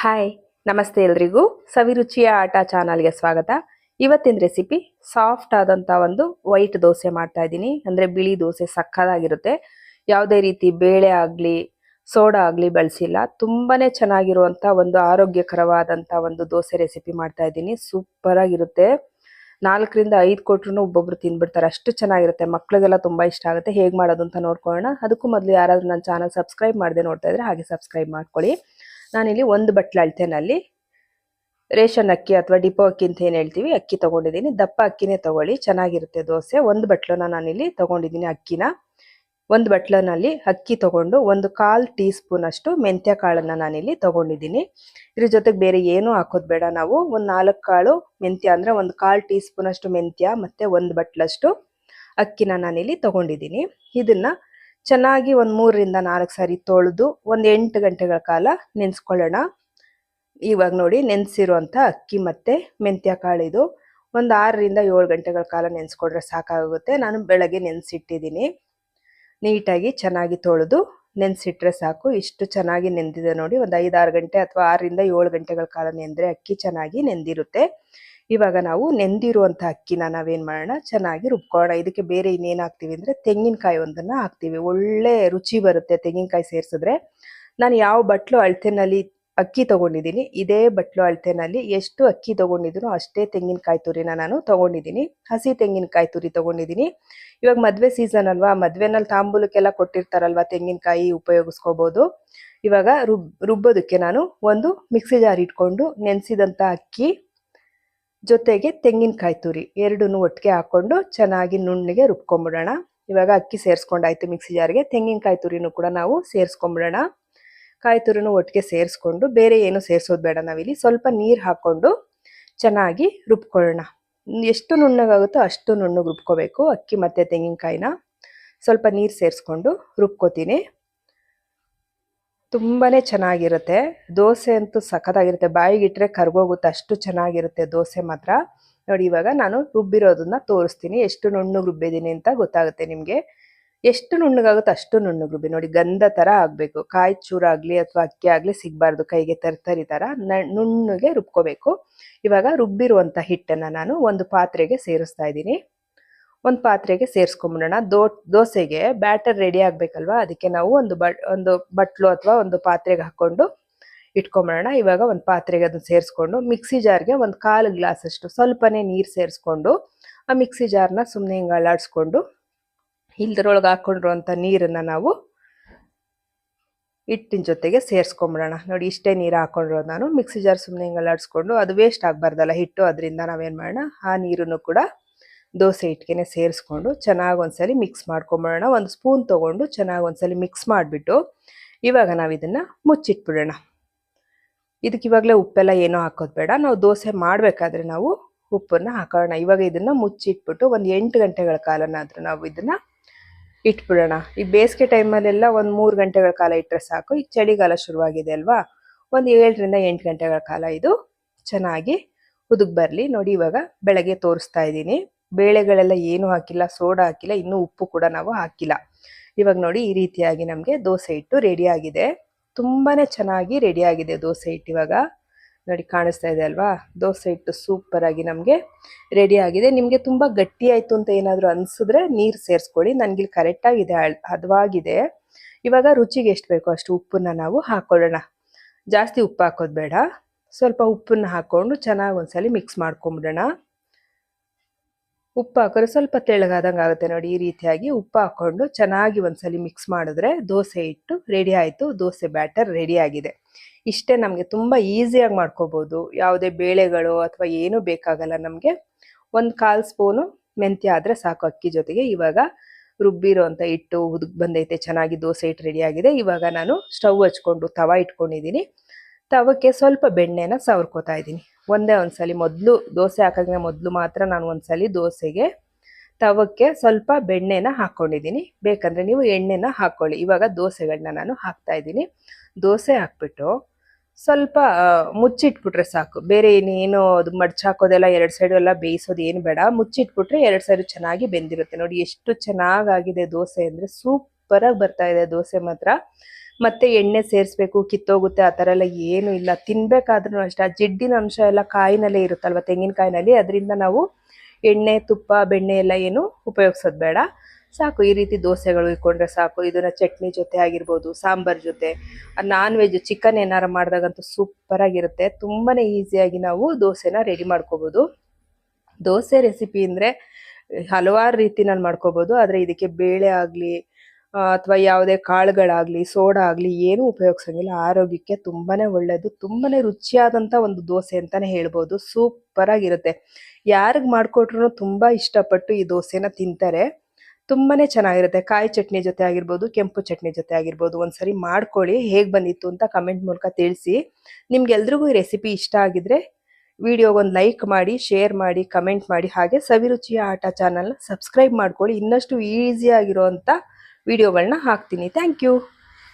Hi ನಮಸ್ತೆ ಎಲ್ರಿಗೂ. ಸವಿರುಚಿಯ ಆಟ ಚಾನಲ್ಗೆ ಸ್ವಾಗತ. ಇವತ್ತಿನ ರೆಸಿಪಿ ಸಾಫ್ಟ್ ಆದಂಥ ಒಂದು ವೈಟ್ ದೋಸೆ ಮಾಡ್ತಾ ಇದ್ದೀನಿ. ಅಂದರೆ ಬಿಳಿ ದೋಸೆ, ಸಕ್ಕದಾಗಿರುತ್ತೆ. ಯಾವುದೇ ರೀತಿ ಬೇಳೆ ಆಗಲಿ, ಸೋಡಾ ಆಗಲಿ ಬಳಸಿಲ್ಲ. ತುಂಬಾನೇ ಚೆನ್ನಾಗಿರುವಂಥ ಒಂದು ಆರೋಗ್ಯಕರವಾದಂಥ ಒಂದು ದೋಸೆ ರೆಸಿಪಿ ಮಾಡ್ತಾ ಇದ್ದೀನಿ. ಸೂಪರ್ ಆಗಿರುತ್ತೆ ನಾಲ್ಕರಿಂದ ಐದು ಕೊಟ್ರು ಒಬ್ಬೊಬ್ರು ತಿನ್ಬಿಡ್ತಾರೆ. ಅಷ್ಟು ಚೆನ್ನಾಗಿರುತ್ತೆ. ಮಕ್ಳಿಗೆಲ್ಲ ತುಂಬ ಇಷ್ಟ ಆಗುತ್ತೆ. ಹೇಗೆ ಮಾಡೋದು ಅಂತ ನೋಡ್ಕೊಳ್ಳೋಣ. ಅದಕ್ಕೂ ಮೊದಲು ಯಾರಾದರೂ ನನ್ನ ಚಾನಲ್ ಸಬ್ಸ್ಕ್ರೈಬ್ ಮಾಡದೆ ನೋಡ್ತಾ ಇದ್ರೆ ಹಾಗೆ ಸಬ್ಸ್ಕ್ರೈಬ್ ಮಾಡ್ಕೊಳ್ಳಿ. ನಾನಿಲ್ಲಿ ಒಂದು ಬಟ್ಲು ಅಳತೆನಲ್ಲಿ ರೇಷನ್ ಅಕ್ಕಿ ಅಥವಾ ಡಿಪೋ ಅಕ್ಕಿ ಅಂತ ಏನು ಹೇಳ್ತೀವಿ, ಅಕ್ಕಿ ತಗೊಂಡಿದ್ದೀನಿ. ದಪ್ಪ ಅಕ್ಕಿನೇ ತಗೊಳ್ಳಿ, ಚೆನ್ನಾಗಿರುತ್ತೆ ದೋಸೆ. ಒಂದು ಬಟ್ಲನ್ನ ನಾನಿಲ್ಲಿ ತೊಗೊಂಡಿದ್ದೀನಿ ಅಕ್ಕಿನ. ಒಂದು ಬಟ್ಲನಲ್ಲಿ ಅಕ್ಕಿ ತೊಗೊಂಡು ಒಂದು ಕಾಲು ಟೀ ಸ್ಪೂನಷ್ಟು ಮೆಂತ್ಯ ಕಾಳನ್ನು ನಾನಿಲ್ಲಿ ತೊಗೊಂಡಿದ್ದೀನಿ. ಇದ್ರ ಜೊತೆಗೆ ಬೇರೆ ಏನೂ ಹಾಕೋದು ಬೇಡ ನಾವು. ಒಂದು ನಾಲ್ಕು ಕಾಳು ಮೆಂತ್ಯ ಅಂದರೆ ಒಂದು ಕಾಲು ಟೀ ಸ್ಪೂನಷ್ಟು ಮೆಂತ್ಯ ಮತ್ತು ಒಂದು ಬಟ್ಲಷ್ಟು ಅಕ್ಕಿನ ನಾನಿಲ್ಲಿ ತೊಗೊಂಡಿದ್ದೀನಿ. ಇದನ್ನ ಚೆನ್ನಾಗಿ ಒಂದು ಮೂರರಿಂದ ನಾಲ್ಕು ಸಾರಿ ತೊಳೆದು ಒಂದು ಎಂಟು ಗಂಟೆಗಳ ಕಾಲ ನೆನೆಸ್ಕೊಳ್ಳೋಣ. ಇವಾಗ ನೋಡಿ ನೆನೆಸಿರುವಂಥ ಅಕ್ಕಿ ಮತ್ತೆ ಮೆಂತ್ಯ ಕಾಳಿದು ಒಂದು ಆರರಿಂದ ಏಳು ಗಂಟೆಗಳ ಕಾಲ ನೆನೆಸ್ಕೊಂಡ್ರೆ ಸಾಕಾಗುತ್ತೆ. ನಾನು ಬೆಳಗ್ಗೆ ನೆನೆಸಿಟ್ಟಿದ್ದೀನಿ. ನೀಟಾಗಿ ಚೆನ್ನಾಗಿ ತೊಳೆದು ನೆನೆಸಿಟ್ರೆ ಸಾಕು. ಇಷ್ಟು ಚೆನ್ನಾಗಿ ನೆಂದಿದೆ ನೋಡಿ. ಒಂದು ಐದಾರು ಗಂಟೆ ಅಥವಾ ಆರರಿಂದ ಏಳು ಗಂಟೆಗಳ ಕಾಲ ನೆಂದರೆ ಅಕ್ಕಿ ಚೆನ್ನಾಗಿ ನೆಂದಿರುತ್ತೆ. ಇವಾಗ ನಾವು ನೆಂದಿರುವಂಥ ಅಕ್ಕಿನ ನಾವೇನ್ ಮಾಡೋಣ? ಚೆನ್ನಾಗಿ ರುಬ್ಕೊಳ್ಳೋಣ. ಇದಕ್ಕೆ ಬೇರೆ ಇನ್ನೇನು ಹಾಕ್ತೀವಿ ಅಂದ್ರೆ ತೆಂಗಿನಕಾಯಿ ಒಂದನ್ನ ಹಾಕ್ತೀವಿ. ಒಳ್ಳೆ ರುಚಿ ಬರುತ್ತೆ ತೆಂಗಿನಕಾಯಿ ಸೇರಿಸಿದ್ರೆ. ನಾನು ಯಾವ ಬಟ್ಲು ಅಳತೆನಲ್ಲಿ ಅಕ್ಕಿ ತಗೊಂಡಿದ್ದೀನಿ, ಇದೇ ಬಟ್ಲು ಅಳತೆನಲ್ಲಿ ಎಷ್ಟು ಅಕ್ಕಿ ತಗೊಂಡಿದ್ರು ಅಷ್ಟೇ ತೆಂಗಿನಕಾಯಿ ತುರಿನ ನಾನು ತಗೊಂಡಿದ್ದೀನಿ. ಹಸಿ ತೆಂಗಿನಕಾಯಿ ತುರಿ ತಗೊಂಡಿದ್ದೀನಿ. ಇವಾಗ ಮದುವೆ ಸೀಸನ್ ಅಲ್ವಾ? ಮದುವೆನಲ್ಲಿ ತಾಂಬೂಲಕ್ಕೆಲ್ಲ ಕೊಟ್ಟಿರ್ತಾರಲ್ವಾ ತೆಂಗಿನಕಾಯಿ ಉಪಯೋಗಿಸ್ಕೋಬೋದು? ಇವಾಗ ರುಬ್, ರುಬ್ಬೋದಕ್ಕೆ ನಾನು ಒಂದು ಮಿಕ್ಸಿ ಜಾರ್ ಇಟ್ಕೊಂಡು ನೆನೆಸಿದಂಥ ಅಕ್ಕಿ ಜೊತೆಗೆ ತೆಂಗಿನಕಾಯಿ ತುರಿ ಎರಡನ್ನೂ ಒಟ್ಟಿಗೆ ಹಾಕ್ಕೊಂಡು ಚೆನ್ನಾಗಿ ನುಣ್ಣಗೆ ರುಬ್ಕೊಂಬಿಡೋಣ. ಇವಾಗ ಅಕ್ಕಿ ಸೇರಿಸ್ಕೊಂಡಾಯ್ತು ಮಿಕ್ಸಿ ಜಾರ್ಗೆ. ತೆಂಗಿನಕಾಯಿ ತುರಿನೂ ಕೂಡ ನಾವು ಸೇರಿಸ್ಕೊಂಡ್ಬಿಡೋಣ ಕಾಯಿ ತುರಿನೂ ಒಟ್ಟಿಗೆ ಸೇರಿಸ್ಕೊಂಡು ಬೇರೆ ಏನು ಸೇರಿಸೋದು ಬೇಡ ನಾವಿಲ್ಲಿ. ಸ್ವಲ್ಪ ನೀರು ಹಾಕ್ಕೊಂಡು ಚೆನ್ನಾಗಿ ರುಬ್ಕೊಳ್ಳೋಣ. ಎಷ್ಟು ನುಣ್ಣಗಾಗುತ್ತೋ ಅಷ್ಟು ನುಣ್ಣಗೆ ರುಬ್ಕೋಬೇಕು ಅಕ್ಕಿ ಮತ್ತು ತೆಂಗಿನಕಾಯಿನ ಸ್ವಲ್ಪ ನೀರು ಸೇರಿಸ್ಕೊಂಡು ರುಬ್ಕೋತೀನಿ. ತುಂಬಾನೇ ಚೆನ್ನಾಗಿರುತ್ತೆ. ದೋಸೆ ಅಂತೂ ಸಖತ್ತಾಗಿರುತ್ತೆ. ಬಾಯಿಗಿಟ್ರೆ ಕರ್ಗೋಗುತ್ತೆ, ಅಷ್ಟು ಚೆನ್ನಾಗಿರುತ್ತೆ ದೋಸೆ ಮಾತ್ರ. ನೋಡಿ, ಇವಾಗ ನಾನು ರುಬ್ಬಿರೋದನ್ನ ತೋರಿಸ್ತೀನಿ. ಎಷ್ಟು ನುಣ್ಣಗೆ ರುಬ್ಬಿದ್ದೀನಿ ಅಂತ ಗೊತ್ತಾಗುತ್ತೆ ನಿಮಗೆ. ಎಷ್ಟು ನುಣ್ಣಗಾಗುತ್ತೋ ಅಷ್ಟು ನುಣ್ಣಗೆ ರುಬ್ಬಿ. ನೋಡಿ, ಗಂಧ ಥರ ಆಗಬೇಕು. ಕಾಯಿ ಚೂರಾಗಲಿ ಅಥವಾ ಅಕ್ಕಿ ಆಗಲಿ ಸಿಗಬಾರ್ದು, ಕೈಗೆ ತರ್ತರಿ ಥರ ನುಣ್ಣಗೆ ರುಬ್ಕೋಬೇಕು. ಇವಾಗ ರುಬ್ಬಿರುವಂಥ ಹಿಟ್ಟನ್ನು ನಾನು ಒಂದು ಪಾತ್ರೆಗೆ ಸೇರಿಸ್ತಾ ಇದ್ದೀನಿ. ಒಂದು ಪಾತ್ರೆಗೆ ಸೇರಿಸ್ಕೊಂಬಿಡೋಣ ದೋ, ದೋಸೆಗೆ ಬ್ಯಾಟರ್ ರೆಡಿ ಆಗಬೇಕಲ್ವಾ? ಅದಕ್ಕೆ ನಾವು ಒಂದು ಬಟ್ ಒಂದು ಬಟ್ಲು ಅಥವಾ ಒಂದು ಪಾತ್ರೆಗೆ ಹಾಕ್ಕೊಂಡು ಇಟ್ಕೊಂಬಿಡೋಣ ಇವಾಗ ಒಂದು ಪಾತ್ರೆಗೆ ಅದನ್ನ ಸೇರಿಸ್ಕೊಂಡು ಮಿಕ್ಸಿ ಜಾರ್ಗೆ ಒಂದು ಕಾಲು ಗ್ಲಾಸಷ್ಟು ಸ್ವಲ್ಪನೇ ನೀರು ಸೇರಿಸ್ಕೊಂಡು ಆ ಮಿಕ್ಸಿ ಜಾರ್ನ ಸುಮ್ಮನೆ ಹಿಂಗೆ ಅಲ್ಲಾಡಿಸ್ಕೊಂಡು ಇಲ್ದ್ರೊಳಗೆ ಹಾಕ್ಕೊಂಡಿರುವಂಥ ನೀರನ್ನು ನಾವು ಹಿಟ್ಟಿನ ಜೊತೆಗೆ ಸೇರಿಸ್ಕೊಂಬಿಡೋಣ ನೋಡಿ ಇಷ್ಟೇ ನೀರು ಹಾಕ್ಕೊಂಡಿರೋದು ನಾನು. ಮಿಕ್ಸಿ ಜಾರ್ ಸುಮ್ಮನೆ ಹಿಂಗೆ ಅಲ್ಲಾಡಿಸ್ಕೊಂಡು ಅದು ವೇಸ್ಟ್ ಆಗಬಾರ್ದಲ್ಲ ಹಿಟ್ಟು. ಅದರಿಂದ ನಾವೇನು ಮಾಡೋಣ? ಆ ನೀರನ್ನು ಕೂಡ ದೋಸೆ ಹಿಟ್ಟಿಗೆ ಸೇರಿಸ್ಕೊಂಡು ಚೆನ್ನಾಗಿ ಒಂದ್ಸಲಿ ಮಿಕ್ಸ್ ಮಾಡ್ಕೊಂಬಿಡೋಣ ಒಂದು ಸ್ಪೂನ್ ತೊಗೊಂಡು ಚೆನ್ನಾಗಿ ಒಂದ್ಸಲಿ ಮಿಕ್ಸ್ ಮಾಡಿಬಿಟ್ಟು ಇವಾಗ ನಾವು ಇದನ್ನು ಮುಚ್ಚಿಟ್ಬಿಡೋಣ. ಇದಕ್ಕೆ ಇವಾಗಲೇ ಉಪ್ಪೆಲ್ಲ ಏನೋ ಹಾಕೋದು ಬೇಡ. ನಾವು ದೋಸೆ ಮಾಡಬೇಕಾದ್ರೆ ನಾವು ಉಪ್ಪನ್ನು ಹಾಕೋಣ. ಇವಾಗ ಇದನ್ನು ಮುಚ್ಚಿಟ್ಬಿಟ್ಟು ಒಂದು ಎಂಟು ಗಂಟೆಗಳ ಕಾಲನಾದರೂ ನಾವು ಇದನ್ನು ಇಟ್ಬಿಡೋಣ. ಈ ಬೇಸಿಗೆ ಟೈಮಲ್ಲೆಲ್ಲ ಒಂದು ಮೂರು ಗಂಟೆಗಳ ಕಾಲ ಇಟ್ಟರೆ ಸಾಕು. ಈಗ ಚಳಿಗಾಲ ಶುರುವಾಗಿದೆ ಅಲ್ವಾ? ಒಂದು ಏಳರಿಂದ ಎಂಟು ಗಂಟೆಗಳ ಕಾಲ ಇದು ಚೆನ್ನಾಗಿ ಉದುಗ್ ಬರಲಿ. ನೋಡಿ ಇವಾಗ ಬೆಳಗ್ಗೆ ತೋರಿಸ್ತಾ ಇದ್ದೀನಿ. ಬೇಳೆಗಳೆಲ್ಲ ಏನು ಹಾಕಿಲ್ಲ, ಸೋಡಾ ಹಾಕಿಲ್ಲ, ಇನ್ನೂ ಉಪ್ಪು ಕೂಡ ನಾವು ಹಾಕಿಲ್ಲ. ಇವಾಗ ನೋಡಿ ಈ ರೀತಿಯಾಗಿ ನಮಗೆ ದೋಸೆ ಹಿಟ್ಟು ರೆಡಿ ಆಗಿದೆ. ತುಂಬಾನೇ ಚೆನ್ನಾಗಿ ರೆಡಿ ಆಗಿದೆ ದೋಸೆ ಹಿಟ್ಟು ಇವಾಗ. ನೋಡಿ ಕಾಣಿಸ್ತಾ ಇದೆ ಅಲ್ವಾ? ದೋಸೆ ಹಿಟ್ಟು ಸೂಪರ್ ಆಗಿ ನಮಗೆ ರೆಡಿ ಆಗಿದೆ. ನಿಮಗೆ ತುಂಬ ಗಟ್ಟಿ ಆಯಿತು ಅಂತ ಏನಾದರೂ ಅನಿಸಿದ್ರೆ ನೀರು ಸೇರಿಸ್ಕೊಳ್ಳಿ. ನನಗಿಲ್ಲಿ ಕರೆಕ್ಟಾಗಿದೆ ಹದವಾಗಿದೆ. ಇವಾಗ ರುಚಿಗೆ ಎಷ್ಟು ಬೇಕೋ ಅಷ್ಟು ಉಪ್ಪನ್ನು ನಾವು ಹಾಕೊಳ್ಳೋಣ. ಜಾಸ್ತಿ ಉಪ್ಪು ಹಾಕೋದು ಬೇಡ. ಸ್ವಲ್ಪ ಉಪ್ಪನ್ನು ಹಾಕ್ಕೊಂಡು ಚೆನ್ನಾಗಿ ಒಂದ್ಸಲಿ ಮಿಕ್ಸ್ ಮಾಡ್ಕೊಂಬಿಡೋಣ. ಉಪ್ಪು ಹಾಕಿದ್ರೆ ಸ್ವಲ್ಪ ತೆಳ್ಳಗಾದಂಗೆ ಆಗುತ್ತೆ ನೋಡಿ, ಈ ರೀತಿಯಾಗಿ ಉಪ್ಪು ಹಾಕ್ಕೊಂಡು ಚೆನ್ನಾಗಿ ಒಂದ್ಸಲಿ ಮಿಕ್ಸ್ ಮಾಡಿದ್ರೆ ದೋಸೆ ಇಟ್ಟು ರೆಡಿ ಆಯಿತು, ದೋಸೆ ಬ್ಯಾಟರ್ ರೆಡಿ ಆಗಿದೆ. ಇಷ್ಟೇ ನಮಗೆ ತುಂಬ ಈಸಿಯಾಗಿ ಮಾಡ್ಕೋಬೋದು. ಯಾವುದೇ ಬೇಳೆಗಳು ಅಥವಾ ಏನೂ ಬೇಕಾಗಲ್ಲ ನಮಗೆ. ಒಂದು ಕಾಲು ಸ್ಪೂನು ಮೆಂತ್ಯ ಆದರೆ ಸಾಕು ಅಕ್ಕಿ ಜೊತೆಗೆ. ಇವಾಗ ರುಬ್ಬಿರೋ ಅಂತ ಇಟ್ಟು ಉದುಗ್ ಬಂದೈತೆ, ಚೆನ್ನಾಗಿ ದೋಸೆ ಇಟ್ಟು ರೆಡಿ ಆಗಿದೆ. ಇವಾಗ ನಾನು ಸ್ಟವ್ ಹಚ್ಕೊಂಡು, ತವ ಇಟ್ಕೊಂಡಿದ್ದೀನಿ. ತವಕ್ಕೆ ಸ್ವಲ್ಪ ಬೆಣ್ಣೆನ ಸವರ್ಕೋತಾ ಇದ್ದೀನಿ. ಒಂದೇ ಒಂದ್ಸಲಿ ಮೊದಲು ದೋಸೆ ಹಾಕೋದ್ರೆ ಮೊದಲು ಮಾತ್ರ ನಾನು ಒಂದ್ಸಲಿ ದೋಸೆಗೆ ತವಕ್ಕೆ ಸ್ವಲ್ಪ ಬೆಣ್ಣೆನ ಹಾಕ್ಕೊಂಡಿದ್ದೀನಿ ಬೇಕಂದ್ರೆ ನೀವು ಎಣ್ಣೆನ ಹಾಕ್ಕೊಳ್ಳಿ ಇವಾಗ ದೋಸೆಗಳನ್ನ ನಾನು ಹಾಕ್ತಾ ಇದ್ದೀನಿ. ದೋಸೆ ಹಾಕ್ಬಿಟ್ಟು ಸ್ವಲ್ಪ ಮುಚ್ಚಿಟ್ಬಿಟ್ರೆ ಸಾಕು. ಬೇರೆ ಏನೇನು ಅದು ಮಡ್ಚಾಕೋದೆಲ್ಲ ಎರಡು ಸೈಡು ಎಲ್ಲ ಬೇಯಿಸೋದು ಏನು ಬೇಡ. ಮುಚ್ಚಿಟ್ಬಿಟ್ರೆ ಎರಡು ಸೈಡು ಚೆನ್ನಾಗಿ ಬೆಂದಿರುತ್ತೆ. ನೋಡಿ ಎಷ್ಟು ಚೆನ್ನಾಗಾಗಿದೆ ದೋಸೆ ಅಂದರೆ ಸೂಪರಾಗಿ ಬರ್ತಾ ಇದೆ. ದೋಸೆ ಮಾತ್ರ ಮತ್ತೆ ಎಣ್ಣೆ ಸೇರಿಸ್ಬೇಕು, ಕಿತ್ತೋಗುತ್ತೆ, ಆ ಥರ ಎಲ್ಲ ಏನೂ ಇಲ್ಲ. ತಿನ್ಬೇಕಾದ್ರೂ ಅಷ್ಟೇ, ಆ ಜಿಡ್ಡಿನ ಅಂಶ ಎಲ್ಲ ಕಾಯಿನಲ್ಲೇ ಇರುತ್ತಲ್ವ, ತೆಂಗಿನಕಾಯಿನಲ್ಲಿ. ಅದರಿಂದ ನಾವು ಎಣ್ಣೆ, ತುಪ್ಪ, ಬೆಣ್ಣೆ ಎಲ್ಲ ಏನು ಉಪಯೋಗಿಸೋದು ಬೇಡ. ಸಾಕು, ಈ ರೀತಿ ದೋಸೆಗಳು ಇಟ್ಕೊಂಡ್ರೆ ಸಾಕು. ಇದನ್ನ ಚಟ್ನಿ ಜೊತೆ ಆಗಿರ್ಬೋದು, ಸಾಂಬಾರ್ ಜೊತೆ. ನಾನ್ ವೆಜ್ ಚಿಕನ್ ಏನಾರು ಮಾಡಿದಾಗಂತೂ ಸೂಪರ್ ಆಗಿರುತ್ತೆ ತುಂಬಾನೇ ಈಸಿಯಾಗಿ ನಾವು ದೋಸೆನ ರೆಡಿ ಮಾಡ್ಕೋಬೋದು. ದೋಸೆ ರೆಸಿಪಿ ಅಂದರೆ ಹಲವಾರು ರೀತಿನಲ್ಲಿ ಮಾಡ್ಕೋಬೋದು. ಆದರೆ ಇದಕ್ಕೆ ಬೇಳೆ ಆಗಲಿ ಅಥವಾ ಯಾವುದೇ ಕಾಳುಗಳಾಗಲಿ ಸೋಡಾ ಆಗಲಿ ಏನೂ ಉಪಯೋಗಿಸಂಗಿಲ್ಲ. ಆರೋಗ್ಯಕ್ಕೆ ತುಂಬಾನೇ ಒಳ್ಳೆಯದು ತುಂಬಾನೇ ರುಚಿಯಾದಂಥ ಒಂದು ದೋಸೆ ಅಂತಲೇ ಹೇಳ್ಬೋದು. ಸೂಪರ್ ಆಗಿರುತ್ತೆ ಯಾರಿಗೆ ಮಾಡಿಕೊಟ್ರು ತುಂಬ ಇಷ್ಟಪಟ್ಟು ಈ ದೋಸೆನ ತಿಂತಾರೆ. ತುಂಬಾನೇ ಚೆನ್ನಾಗಿರುತ್ತೆ. ಕಾಯಿ ಚಟ್ನಿ ಜೊತೆ ಆಗಿರ್ಬೋದು, ಕೆಂಪು ಚಟ್ನಿ ಜೊತೆ ಆಗಿರ್ಬೋದು, ಒಂದ್ಸರಿ ಮಾಡ್ಕೊಳ್ಳಿ. ಹೇಗೆ ಬಂದಿತ್ತು ಅಂತ ಕಮೆಂಟ್ ಮೂಲಕ ತಿಳಿಸಿ. ನಿಮ್ಗೆಲ್ರಿಗೂ ಈ ರೆಸಿಪಿ ಇಷ್ಟ ಆಗಿದ್ರೆ ವಿಡಿಯೋಗೊಂದು ಲೈಕ್ ಮಾಡಿ, ಶೇರ್ ಮಾಡಿ, ಕಮೆಂಟ್ ಮಾಡಿ. ಹಾಗೆ ಸವಿರುಚಿಯ ಆಟ ಚಾನಲ್ನ ಸಬ್ಸ್ಕ್ರೈಬ್ ಮಾಡ್ಕೊಳ್ಳಿ. ಇನ್ನಷ್ಟು ಈಸಿ ಆಗಿರುವಂಥ ವಿಡಿಯೋಗಳನ್ನ ಹಾಕ್ತೀನಿ. Thank you